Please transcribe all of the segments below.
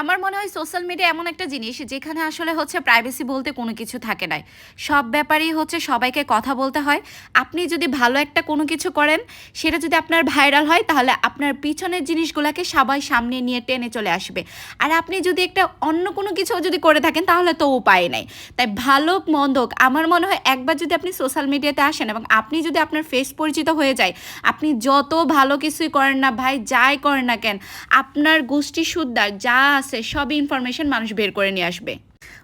আমার মনে হয় সোশ্যাল মিডিয়া এমন একটা জিনিস যেখানে আসলে হচ্ছে প্রাইভেসি বলতে কোনো কিছু থাকে নাই। সব ব্যাপারেই হচ্ছে সবাইকে কথা বলতে হয়। আপনি যদি ভালো একটা কোনো কিছু করেন, সেটা যদি আপনার ভাইরাল হয়, তাহলে আপনার পিছনের জিনিসগুলোকে সবাই সামনে নিয়ে টেনে চলে আসবে। আর আপনি যদি একটা অন্য কোনো কিছু যদি করে থাকেন, তাহলে তো উপায় নাই। তাই ভালো মন্দ আমার মনে হয় একবার যদি আপনি সোশ্যাল মিডিয়াতে আসেন এবং আপনি যদি আপনার ফেস পরিচিত হয়ে যায়, আপনি যত ভালো কিছুই করেন না ভাই, যাই করেন না কেন, আপনার গোষ্ঠী সুদ্ধার যা আছে সব ইনফরমেশন মানুষ বের করে নিয়ে আসবে।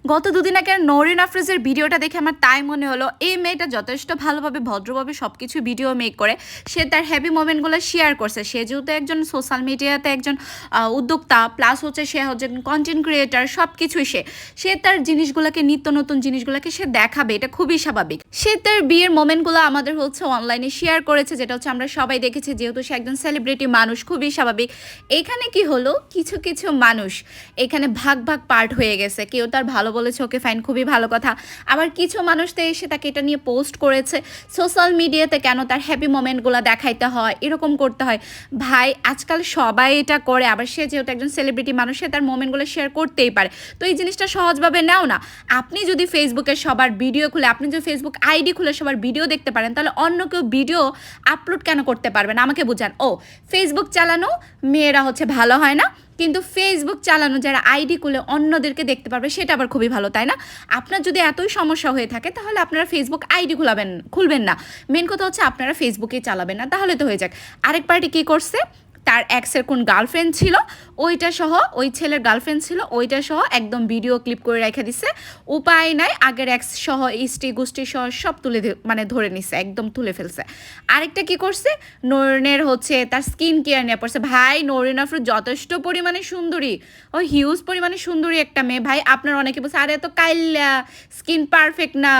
গত দুদিন আগে নরিন আফরোজের ভিডিওটা দেখে আমার তাই মনে হলো, এই মেয়েটা যথেষ্ট ভালোভাবে, ভদ্রভাবে সব কিছু ভিডিও মেক করে। সে তার হ্যাপি মোমেন্টগুলো শেয়ার করছে। সে যেহেতু একজন সোশ্যাল মিডিয়াতে একজন উদ্যোক্তা প্লাস হচ্ছে সে হচ্ছে কন্টেন্ট ক্রিয়েটার সব কিছুই সে। সে তার জিনিসগুলোকে, নিত্য নতুন জিনিসগুলোকে সে দেখাবে, এটা খুবই স্বাভাবিক। সে তার বিয়ের মোমেন্টগুলো আমাদের হচ্ছে অনলাইনে শেয়ার করেছে, যেটা হচ্ছে আমরা সবাই দেখেছি, যেহেতু সে একজন সেলিব্রিটি মানুষ, খুবই স্বাভাবিক। এখানে কি হলো? কিছু কিছু মানুষ এখানে ভাগ ভাগ পার্ট হয়ে গেছে। কেউ তার ভালো বলেছে, ওকে ফাইন খুবই ভালো কথা। আবার কিছু মানুষ তো এসে তাকে এটা নিয়ে পোস্ট করেছে সোশ্যাল মিডিয়াতে কেন তার হ্যাপি মোমেন্টগুলো দেখাইতে হয়, এরকম করতে হয়। ভাই, আজকাল সবাই এটা করে, আবার সে যেহেতু একজন সেলিব্রিটি মানুষ, সে তার মোমেন্টগুলো শেয়ার করতেই পারে। তো এই জিনিসটা সহজভাবে নাও না। আপনি যদি ফেসবুকে সবার ভিডিও খুলে, আপনি যদি ফেসবুক আইডি খুলে সবার ভিডিও দেখতে পারেন, তাহলে অন্য কেউ ভিডিও আপলোড কেন করতে পারবেন আমাকে বুঝান। ও ফেসবুক চালানো, মেয়েরা হচ্ছে ভালো হয় না। কিন্তু ফেসবুক চালানো, যারা আইডি খুলে অন্যদেরকে দেখতে পারবে, সেটা আবার খুবই ভালো, তাই না? আপনার যদি এতই সমস্যা হয়ে থাকে, তাহলে আপনারা ফেসবুক আইডি খুলাবেন, খুলবেন না। মেন কথা হচ্ছে আপনারা ফেসবুকেই চালাবেন না, তাহলে তো হয়ে যাক। আরেক পার্টি কী করছে? তার এক্সের কোন গার্লফ্রেন্ড ছিল, ওইটা সহ, ওই ছেলের গার্লফ্রেন্ড ছিল, ওইটা সহ একদম ভিডিও ক্লিপ করে রেখে দিছে। উপায় নাই, আগের এক্স সহ, ইষ্টি গোষ্ঠী সহ সব তুলে মানে ধরে নিছে, একদম তুলে ফেলছে। আরেকটা কি করছে? নরিনের হচ্ছে তার স্কিন কেয়ার নিয়ে পড়ছে। ভাই, নরিন আফরুজ যথেষ্ট পরিমাণে সুন্দরী। ও হিউজ পরিমাণে সুন্দরী একটা মেয়ে। ভাই, আপনার অনেকে বলছে, আরে এত কাইল্লা স্কিন পারফেক্ট না।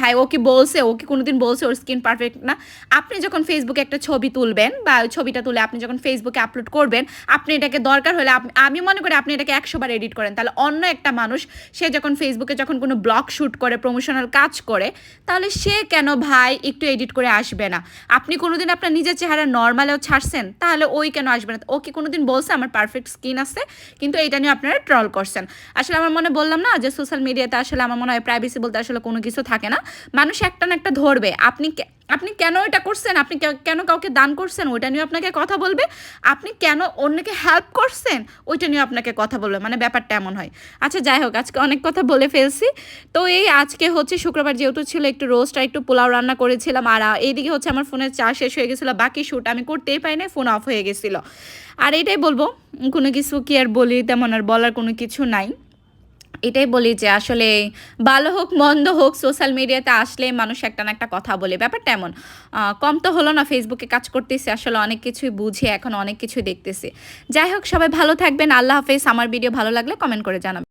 ভাই, ও কি বলছে? ও কি কোনোদিন বলছে ওর স্কিন পারফেক্ট না? আপনি যখন ফেসবুকে একটা ছবি তুলবেন বা ছবিটা তুলে আপনি যখন ফেসবুকে আপলোড করবেন, আপনি এটাকে দরকার হলে আমি মনে করি আপনি এটাকে একশোবার এডিট করেন। তাহলে অন্য একটা মানুষ, সে যখন ফেসবুকে যখন কোনো ব্লগ শ্যুট করে প্রমোশনাল কাজ করে, তাহলে সে কেন ভাই একটু এডিট করে আসবে না? আপনি কোনোদিন আপনার নিজের চেহারা নর্মালেও ছাড়ছেন, তাহলে ওই কেন আসবে না? ও কি কোনোদিন বলছে আমার পারফেক্ট স্কিন আছে? কিন্তু এটা নিয়ে আপনারা ট্রল করছেন। আসলে আমার মনে বললাম না যে সোশ্যাল মিডিয়াতে আসলে আমার মনে হয় প্রাইভেসি বলতে আসলে কোনো কিছু থাকে না। মানুষ একটা না একটা ধরবে। আপনি আপনি কেন এটা করছেন? আপনি কেন কাউকে দান করছেন? ওইটা নিয়ে আপনাকে কথা বলবে। আপনি কেন অন্যকে হেল্প করছেন? ওইটা নিয়ে আপনাকে কথা বলবে। মানে ব্যাপারটা এমন হয়। আচ্ছা যাই হোক, আজকে অনেক কথা বলে ফেলছি। তো এই আজকে হচ্ছে শুক্রবার যেহেতু ছিল, একটু রোস্ট আর একটু পোলাও রান্না করেছিলাম। আর এইদিকে হচ্ছে আমার ফোনের চার্জ শেষ হয়ে গেছিল। বাকি শ্যুট আমি করতেই পাই না ফোন অফ হয়ে গেছিল। আর এটাই বলব, কোনো কিছু কি আর বলি, তেমন আর বলার কোনো কিছু নাই। এটাই বলি যে আসলে ভালো হোক, মন্দ হোক সোশ্যাল মিডিয়াতে আসলে মানুষ একটা না একটা কথা বলে। ব্যাপারটা এমন। কম তো হলো না ফেসবুকে কাজ করতেছে, আসলে অনেক কিছুই বুঝে, এখন অনেক কিছুই দেখতেছে। যাই হোক, সবাই ভালো থাকবেন, আল্লাহ হাফেজ। আমার ভিডিও ভালো লাগলে কমেন্ট করে জানাবেন।